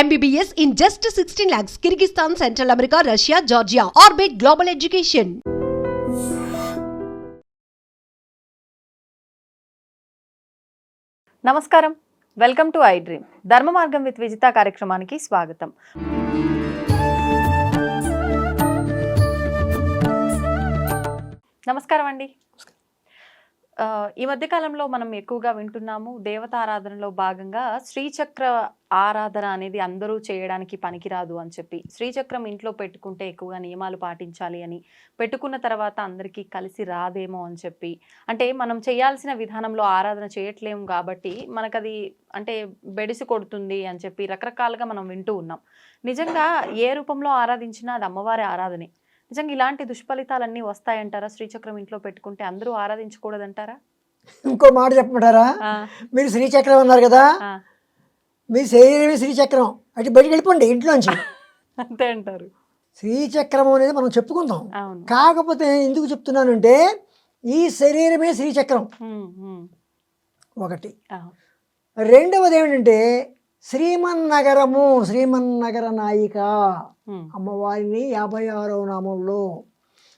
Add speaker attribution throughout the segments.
Speaker 1: MBBS in just sixteen lakhs Kyrgyzstan Central America Russia Georgia orbit global education
Speaker 2: నమస్కారం welcome to I dream Dharma Margam with Vijitha కార్యక్రమానికి స్వాగతం నమస్కారం అండి ఈ మధ్య కాలంలో మనం ఎక్కువగా వింటున్నాము దేవతారాధనలో భాగంగా శ్రీచక్ర ఆరాధన అనేది అందరూ చేయడానికి పనికిరాదు అని చెప్పి. శ్రీచక్రం ఇంట్లో పెట్టుకుంటే ఎక్కువగా నియమాలు పాటించాలి అని పెట్టుకున్న తర్వాత అందరికీ కలిసి రాదేమో అని చెప్పి. అంటే మనం చేయాల్సిన విధానంలో ఆరాధన చేయట్లేము కాబట్టి మనకది అంటే బెడిసి కొడుతుంది అని చెప్పి రకరకాలుగా మనం వింటూ ఉన్నాం. నిజంగా ఏ రూపంలో ఆరాధించినా అది అమ్మవారి ఆరాధనే. నిజంగా ఇలాంటి దుష్ఫలితాలన్నీ వస్తాయంటారా? శ్రీచక్రం ఇంట్లో పెట్టుకుంటే అందరూ ఆరాధించకూడదంటారా?
Speaker 3: ఇంకో మాట చెప్పమంటారా? మీరు శ్రీచక్రం అన్నారు కదా? మీ శరీరమే శ్రీచక్రం. అటు బయటికి వెళ్ళిపోండి ఇంట్లోంచి.
Speaker 2: అంతే అంటారు.
Speaker 3: శ్రీచక్రం అనేది మనం చెప్పుకుందాం. కాకపోతే ఎందుకు చెప్తున్నానంటే ఈ శరీరమే శ్రీచక్రం. ఒకటి. రెండవది ఏమిటంటే శ్రీమన్నగరము శ్రీమన్నగర నాయిక. అమ్మవారిని యాభై ఆరవ నామంలో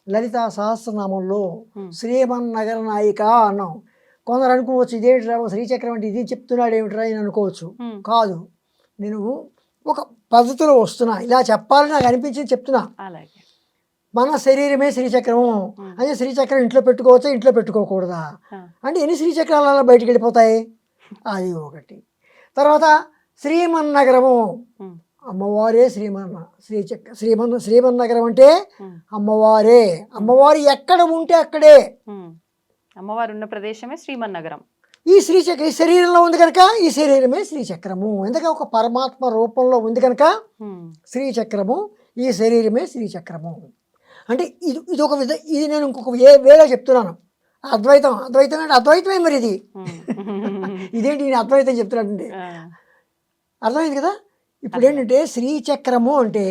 Speaker 3: లలితా సహస్రనామంలో. శ్రీమన్నగర నాయిక అన్నాం. కొందరు అనుకోవచ్చు ఇదేమిట్రా శ్రీచక్రం అంటే ఇది చెప్తున్నాడు ఏమిట్రా అని అనుకోవచ్చు. కాదు. నేను ఒక పద్ధతిలో వస్తున్నా. ఇలా చెప్పాలని నాకు అనిపించింది చెప్తున్నా. మన శరీరమే శ్రీచక్రము. అంటే శ్రీచక్రం ఇంట్లో పెట్టుకోవచ్చా ఇంట్లో పెట్టుకోకూడదా? అంటే ఎన్ని శ్రీచక్రాలు అలా బయటికి వెళ్ళిపోతాయి? అది ఒకటి. తర్వాత శ్రీమన్నగరము. అమ్మవారే శ్రీమన్న శ్రీచక్ర శ్రీమన్న శ్రీమన్నగరం అంటే అమ్మవారే. అమ్మవారు ఎక్కడ ఉంటే అక్కడే.
Speaker 2: అమ్మవారు ఉన్న ప్రదేశమే శ్రీమన్నగరం.
Speaker 3: ఈ శ్రీచక్ర ఈ శరీరంలో ఉంది కనుక ఈ శరీరమే శ్రీచక్రము ఎందుకంటే ఒక పరమాత్మ రూపంలో ఉంది కనుక? శ్రీచక్రము ఈ శరీరమే శ్రీచక్రము అంటే ఇది ఇది ఒక విధ ఇది నేను ఇంకొక ఏ వేలో చెప్తున్నాను. అద్వైతం అద్వైతం అంటే అద్వైతమే మరి ఇది. ఇదేంటి నేను అద్వైతం చెప్తున్నానండి అర్థమైంది కదా? ఇప్పుడు ఏంటంటే శ్రీచక్రము అంటే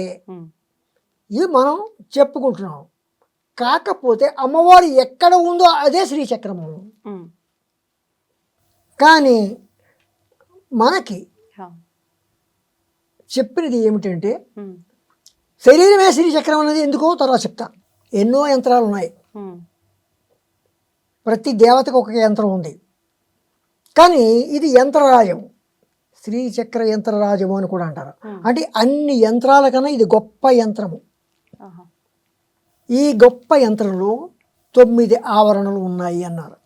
Speaker 3: ఇది మనం చెప్పుకుంటున్నాం. కాకపోతే అమ్మవారు ఎక్కడ ఉందో అదే శ్రీచక్రము. కానీ మనకి చెప్పినది ఏమిటంటే శరీరమే శ్రీచక్రం అనేది ఎందుకో తర్వాత చెప్తా. ఎన్నో యంత్రాలు ఉన్నాయి. ప్రతి దేవతకు ఒక యంత్రం ఉంది. కానీ ఇది యంత్రరాజం శ్రీచక్ర యంత్రరాజము అని కూడా అంటారు. అంటే అన్ని యంత్రాల కన్నా ఇది గొప్ప యంత్రము. ఈ గొప్ప యంత్రంలో తొమ్మిది ఆవరణలు ఉన్నాయి అన్నారు.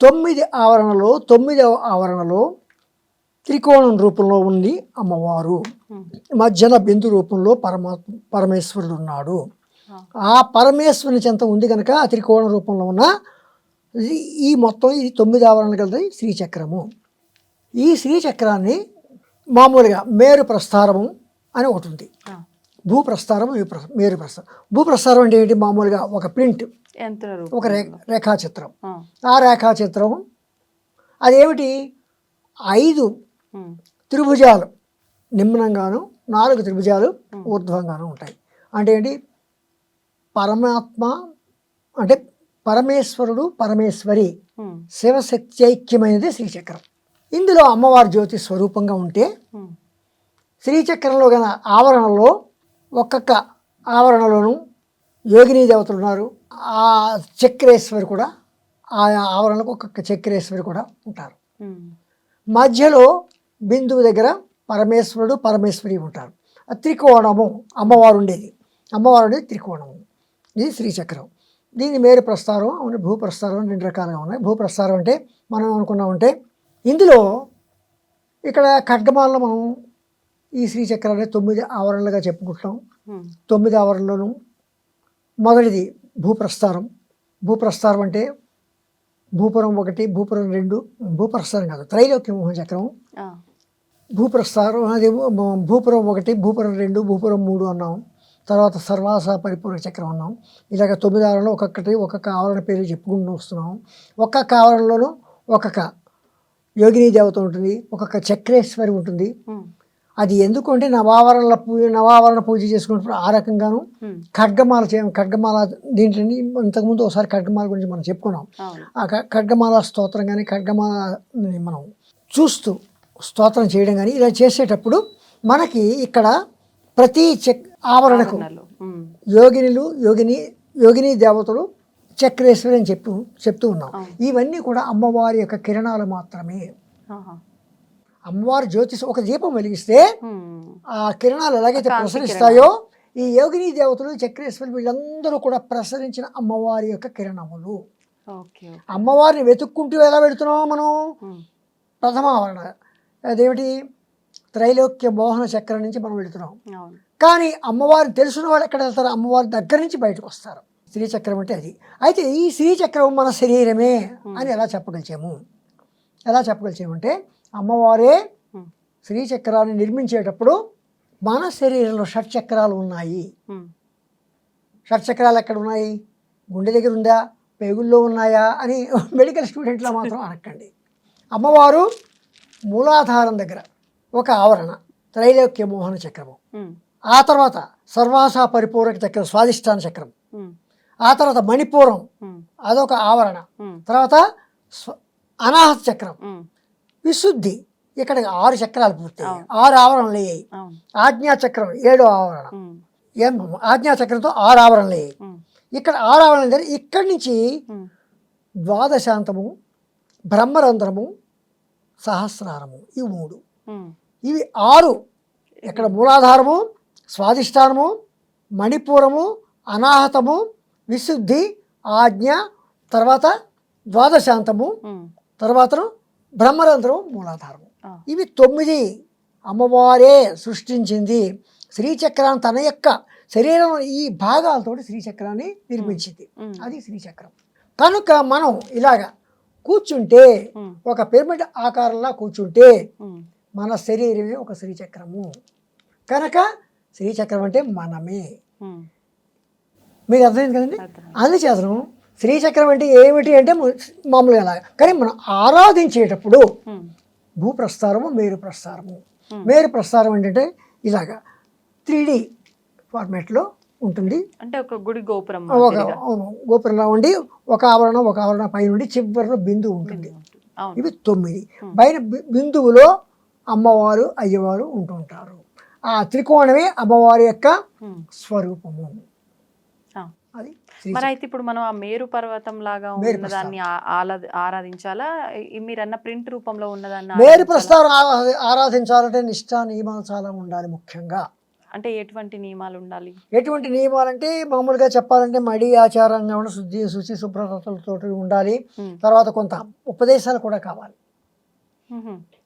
Speaker 3: తొమ్మిది ఆవరణలో తొమ్మిదవ ఆవరణలో త్రికోణం రూపంలో ఉంది అమ్మవారు. మధ్యన బిందు రూపంలో పరమాత్మ పరమేశ్వరుడు ఉన్నాడు
Speaker 2: ఆ,
Speaker 3: పరమేశ్వరుని చెంత ఉంది కనుక ఆ త్రికోణ రూపంలో ఉన్న ఈ- మొత్తం ఇది తొమ్మిది ఆవరణలు కలిసి శ్రీచక్రము ఈ శ్రీచక్రాన్ని మామూలుగా మేరు ప్రస్థారము అని ఒకటి ఉంది
Speaker 2: ఆ.
Speaker 3: భూప్రస్థారం మేరు ప్ర- మేరు ప్రస్థారం భూప్రస్థారం అంటే ఏంటి? మామూలుగా ఒక ప్రింట్ ఒక రే రేఖాచిత్రం.
Speaker 2: ఆ,
Speaker 3: రేఖాచిత్రం అదేమిటి? ఐదు త్రిభుజాలు నిమ్నంగాను నాలుగు త్రిభుజాలు ఊర్ధ్వంగాను ఉంటాయి. అంటే ఏంటి? పరమాత్మ అంటే పరమేశ్వరుడు పరమేశ్వరి
Speaker 2: ఉమ్,
Speaker 3: శివశక్త్యైక్యమైనది శ్రీచక్రం. ఇందులో అమ్మవారి జ్యోతి స్వరూపంగా ఉంటే శ్రీచక్రంలో గల ఆవరణలో ఒక్కొక్క ఆవరణలోనూ యోగిని దేవతలు ఉన్నారు. ఆ చక్రేశ్వరి కూడా ఆ ఆవరణకు ఒక్కొక్క చక్రేశ్వరి కూడా ఉంటారు. మధ్యలో బిందువు దగ్గర పరమేశ్వరుడు పరమేశ్వరి ఉంటారు. ఆ త్రికోణము అమ్మవారు ఉండేది. అమ్మవారు ఉండేది త్రికోణము. ఇది శ్రీచక్రం. దీని మేరు ప్రస్తారం భూప్రస్తారం రెండు రకాలుగా ఉన్నాయి. భూప్రస్తారం అంటే మనం అనుకున్నామంటే ఇందులో ఇక్కడ ఖడ్గమాలలో మనం ఈ శ్రీచక్రాన్ని తొమ్మిది ఆవరణలుగా చెప్పుకుంటాం తొమ్మిది ఆవరణలోను మొదటిది భూప్రస్థారం భూప్రస్థారం అంటే భూపురం ఒకటి భూపురం రెండు భూప్రస్థారం కాదు త్రైలోక్య మోహన చక్రం.
Speaker 2: ఆ,
Speaker 3: భూప్రస్థారం అది భూపురం ఒకటి భూపురం రెండు భూపురం మూడు అన్నాం. తర్వాత సర్వాస పరిపూర్ణ చక్రం అన్నాం. ఇలాగ తొమ్మిది ఆవరణలో ఒక్కొక్కటి ఒక్కొక్క ఆవరణ పేరు చెప్పుకుంటూ వస్తున్నాం. ఒక్కొక్క ఆవరణలోనూ ఒక్కొక్క యోగిని దేవత ఉంటుంది ఒక్కొక్క చక్రేశ్వరి ఉంటుంది. అది ఎందుకు అంటే నవావరణ పూజ నవావరణ పూజ చేసుకున్నప్పుడు ఆ రకంగాను ఖడ్గమాల చే ఖడ్గమాల దీంట్లో ఇంతకుముందు ఒకసారి ఖడ్గమాల గురించి మనం చెప్పుకున్నాం. ఆ ఖడ్గమాల స్తోత్రం కానీ ఖడ్గమాలని మనం చూస్తూ స్తోత్రం చేయడం కానీ ఇలా చేసేటప్పుడు మనకి ఇక్కడ ప్రతి చెక్ ఆవరణకు. యోగినులు యోగిని యోగిని దేవతలు చక్రేశ్వరి అని చెప్పు చెప్తూ ఉన్నాం. ఇవన్నీ కూడా అమ్మవారి యొక్క కిరణాలు మాత్రమే. అమ్మవారి జ్యోతిష్ ఒక దీపం వెలిగిస్తే. ఆ కిరణాలు ఎలాగైతే ప్రసరిస్తాయో ఈ యోగిని దేవతలు చక్రేశ్వరి వీళ్ళందరూ కూడా ప్రసరించిన అమ్మవారి యొక్క కిరణములు. అమ్మవారిని వెతుక్కుంటూ ఎలా వెళుతున్నాం మనం. ప్రథమ ఆవరణ అదేమిటి? త్రైలోక్య మోహన చక్రం నుంచి మనం వెళుతున్నాం. కానీ అమ్మవారిని తెలుసున్న వాళ్ళు ఎక్కడ వెళ్తారు? అమ్మవారి దగ్గర నుంచి బయటకు వస్తారు. శ్రీచక్రం అంటే అది. అయితే ఈ శ్రీచక్రం మన శరీరమే అని ఎలా చెప్పగలిచాము? ఎలా చెప్పగలిచాము అంటే అమ్మవారే
Speaker 2: ఉమ్.
Speaker 3: శ్రీచక్రాన్ని నిర్మించేటప్పుడు మన శరీరంలో షట్చక్రాలు ఉన్నాయి.
Speaker 2: ఉమ్.
Speaker 3: షట్చక్రాలు ఎక్కడ ఉన్నాయి? గుండె దగ్గర ఉందా? పేగుల్లో ఉన్నాయా? అని మెడికల్ స్టూడెంట్లో మాత్రం అనకండి అమ్మవారు మూలాధారం దగ్గర ఒక ఆవరణ త్రైలోక్య మోహన చక్రము. ఆ తర్వాత సర్వాస పరిపూరక చక్రం స్వాదిష్టాన చక్రం. ఆ తర్వాత మణిపూరం. అదొక ఆవరణ. తర్వాత అనాహత చక్రం. విశుద్ధి ఇక్కడ ఆరు చక్రాలు పూర్తి. ఆరు ఆవరణలు అయ్యాయి
Speaker 2: అవును
Speaker 3: ఆజ్ఞా చక్రం ఏడో ఆవరణ. ఏం ఆజ్ఞా చక్రంతో ఆరు ఆవరణలు అయ్యాయి. ఇక్కడ ఆరు ఆవరణలు జరిగి ఇక్కడి నుంచి. ద్వాదశాంతము బ్రహ్మరంధ్రము సహస్రారము ఇవి మూడు. ఇవి ఆరు ఇక్కడ మూలాధారము స్వాదిష్టానము మణిపూరము అనాహతము విశుద్ధి ఆజ్ఞ తర్వాత ద్వాదశాంతము. తర్వాత బ్రహ్మరంధ్రము మూలాధారము. ఇవి తొమ్మిది అమ్మవారే సృష్టించింది శ్రీచక్రాన్ని తన యొక్క శరీరం ఈ భాగాలతోటి శ్రీచక్రాన్ని నిర్మించింది. అది శ్రీచక్రం కనుక మనం ఇలాగా కూర్చుంటే. ఒక పిరమిడ్ ఆకారంలో కూర్చుంటే. మన శరీరమే ఒక శ్రీచక్రము కనుక శ్రీచక్రం అంటే మనమే. మీకు అర్థమైంది కదండి. అందుచేతను శ్రీచక్రం అంటే ఏమిటి అంటే మామూలుగా అలా. కానీ మనం ఆరాధించేటప్పుడు. భూప్రస్థారము మేరు ప్రస్థారము మేరు ప్రస్థారం ఏంటంటే ఇలాగా త్రీ డి ఫార్మేట్లో ఉంటుంది.
Speaker 2: అంటే ఒక గుడి గోపురం
Speaker 3: ఒక. గోపురంలో ఉండి ఒక ఆవరణ ఒక ఆవరణ పై నుండి చివరిలో బిందువు ఉంటుంది. ఇవి తొమ్మిది. పైన బిందువులో అమ్మవారు అయ్యవారు ఉంటుంటారు. ఆ త్రికోణమే అమ్మవారి యొక్క. స్వరూపము.
Speaker 2: మరి అయితే ఇప్పుడు మనం ఆ మేరు పర్వతం లాగా ఉన్నదాన్ని ఆరాధించాలా? మీరన్న ప్రింట్ రూపంలో ఉన్నదాన్ని
Speaker 3: మేరు ఆరా- ఆరాధించాలంటే నిష్ఠా నియమాలు చాలా ఉండాలి ముఖ్యంగా.
Speaker 2: అంటే ఎటువంటి నియమాలు ఉండాలి?
Speaker 3: ఎటువంటి నియమాలంటే మామూలుగా చెప్పాలంటే మడి ఆచారంగా ఉండి శుద్ధి శుచి శుభ్రతలతో ఉండాలి. తర్వాత కొంత ఉపదేశాలు కూడా కావాలి.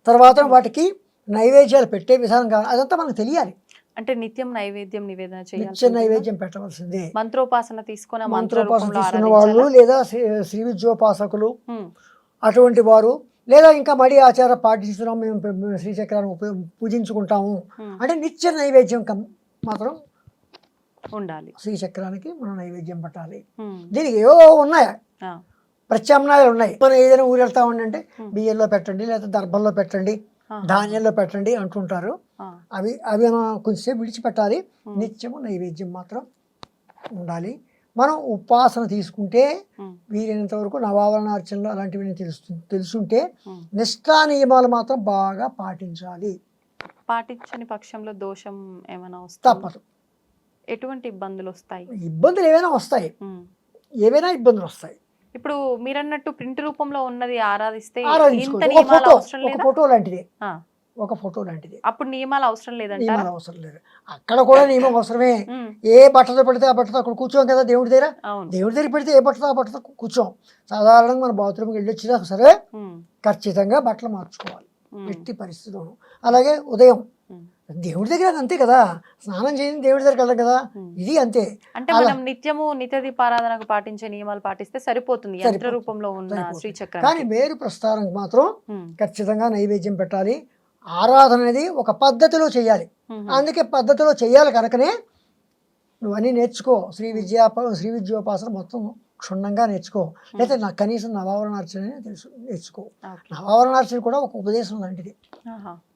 Speaker 3: తర్వాత వాటికి నైవేద్యాలు పెట్టే విధానం కావాలి. అదంతా మనకు తెలియాలి.
Speaker 2: అంటే నిత్యం నైవేద్యం నివేదన చేయాలి
Speaker 3: నిత్య నైవేద్యం పెట్టవలసిందే
Speaker 2: మంత్రోపాసన తీసుకుని ఆ మంత్ర
Speaker 3: మంత్రోపాసన తీసుకున్న వాళ్ళు? లేదా శ్రీ- విద్యోపాసకులు. అటువంటి వారు లేదా ఇంకా మడి ఆచార పాటిస్తున్నాం మేము శ్రీచక్రాన్ని ఉపయోగ పూజించుకుంటాము. అంటే నిత్య నైవేద్యం మాత్రం
Speaker 2: ఉండాలి
Speaker 3: శ్రీచక్రానికి మనం నైవేద్యం పెట్టాలి. దీనికి ఏవో ఉన్నాయి. ప్రత్యామ్నాయాలు ఉన్నాయి మనం ఏదైనా ఊరు వెళ్తా ఉండంటే. బియ్యంలో పెట్టండి లేదా దర్భల్లో పెట్టండి. ధాన్యంలో పెట్టండి అంటుంటారు. అవి అవి మనం కొంచెంసేపు విడిచిపెట్టాలి. నిత్యము నైవేద్యం మాత్రం ఉండాలి. మనం ఉపాసన తీసుకుంటే. వీలైనంత వరకు నవావరణార్చనలు అలాంటివి తెలుసు తెలుసుంటే. నిష్ఠా నియమాలు మాత్రం బాగా పాటించాలి.
Speaker 2: పాటించని పక్షంలో దోషం ఏమైనా వస్తుంది?
Speaker 3: తప్పదు.
Speaker 2: ఎటువంటి ఇబ్బందులు వస్తాయి?
Speaker 3: ఇబ్బందులు ఏవైనా వస్తాయి. ఏవైనా ఇబ్బందులు వస్తాయి.
Speaker 2: ఇప్పుడు మీరన్నట్టు ప్రింట్ రూపంలో ఉన్నది ఆరాధిస్తే
Speaker 3: ఫోటో లాంటిది. ఒక ఫోటో లాంటిది.
Speaker 2: అప్పుడు నియమాలు అవసరం లేదంటారా?
Speaker 3: నియమాలు అవసరం లేదు. అక్కడ కూడా నియమం అవసరమే.
Speaker 2: ఉమ్.
Speaker 3: ఏ బట్టతో పెడితే ఆ బట్టతో అక్కడ కూర్చోం కదా దేవుడి దగ్గర? దేవుడి దగ్గర పెడితే ఏ బట్టతో ఆ బట్టతో కూర్చోం? సాధారణంగా మన బాత్రూమ్కి వెళ్ళి వచ్చినా సరే
Speaker 2: ఉమ్.
Speaker 3: ఖచ్చితంగా బట్టలు మార్చుకోవాలి. ఎట్టి పరిస్థితుల్లోనూ. అలాగే ఉదయం. దేవుడి దగ్గర అంతే కదా. స్నానం చేయండి దేవుడి దగ్గరికి వెళ్ళం కదా.
Speaker 2: ఉమ్.
Speaker 3: ఇది అంతే.
Speaker 2: అంటే మనం నిత్యము నిత్య దీపారాధనకు పాటించే నియమాలు పాటిస్తే సరిపోతుంది. యంత్ర. రూపంలో ఉన్న. శ్రీచక్రం
Speaker 3: కానీ మేరు ప్రస్థానం మాత్రం ఖచ్చితంగా నైవేద్యం పెట్టాలి. ఆరాధన అనేది ఒక పద్ధతిలో చేయాలి. అందుకే పద్ధతిలో చేయాలి కనుకనే నువ్వు అన్నీ నేర్చుకో. శ్రీ విద్యా శ్రీ విద్యోపాసన మొత్తం క్షుణ్ణంగా నేర్చుకో. లేకపోతే నాకు కనీసం నవావరణార్చన తెలుసు నేర్చుకో. నవావరణార్చన కూడా ఒక ఉపదేశం లాంటిది.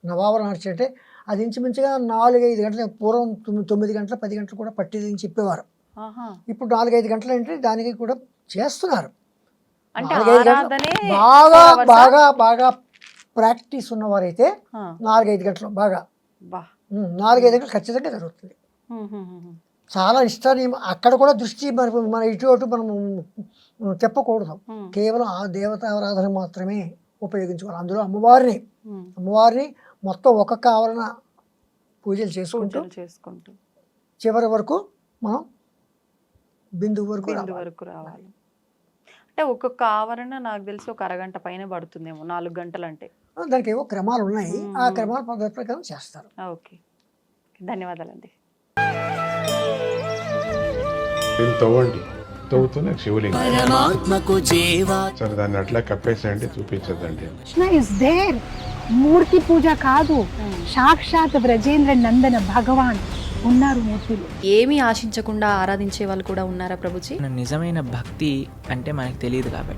Speaker 3: నవావరణార్చన అంటే అది ఇంచుమించుగా నాలుగైదు గంటల పూర్వం తొమ్మిది తొమ్మిది గంటల పది గంటలు కూడా పట్టేది అని చెప్పేవారు ఇప్పుడు నాలుగైదు గంటలు అంటే దానికి కూడా చేస్తున్నారు. బాగా? బాగా బాగా ప్రాక్టీస్ ఉన్నవారైతే నాలుగైదు గంటలు బాగా. నాలుగైదు గంటలు ఖచ్చితంగా జరుగుతుంది. చాలా ఇష్టాన్ని అక్కడ కూడా దృష్టి మరి మన ఇటు అటు మనం చెప్పకూడదు. కేవలం ఆ దేవతారాధన మాత్రమే ఉపయోగించుకోవాలి. అందులో అమ్మవారిని. అమ్మవారిని మొత్తం ఒక్కొక్క ఆవరణ పూజలు చేసుకుంటూ
Speaker 2: చేసుకుంటూ.
Speaker 3: చివరి వరకు మనం వరకు
Speaker 2: బిందు
Speaker 3: రావాలి.
Speaker 2: వరకు రావాలి. అంటే ఒక్కొక్క ఆవరణ నాకు తెలిసి ఒక అరగంట పైన పడుతుందేమో నాలుగు గంటలు అంటే
Speaker 3: దానికి ఏవో క్రమాలు ఉన్నాయి. ఆ. క్రమాల పద్ధతి ప్రకారం చేస్తారు.
Speaker 2: ఓకే. ధన్యవాదాలండి.
Speaker 4: దీన్ని తవ్వండి. తవ్వుతూనే శివలింగం.
Speaker 5: పరమాత్మకు జీవా.
Speaker 4: సరే దాన్ని అట్లా కప్పేసేయండి చూపించదండి
Speaker 6: కృష్ణ ఇస్ దేర్ మూర్తి పూజ కాదు. సాక్షాత్ బ్రజేంద్ర నందన భగవాన్ ఉన్నారు మూర్తిలో.
Speaker 7: ఏమీ ఆశించకుండా ఆరాధించే వాళ్ళు కూడా ఉన్నారా ప్రభుజీ?
Speaker 5: నిజమైన భక్తి అంటే మనకు తెలియదు కాబట్టి.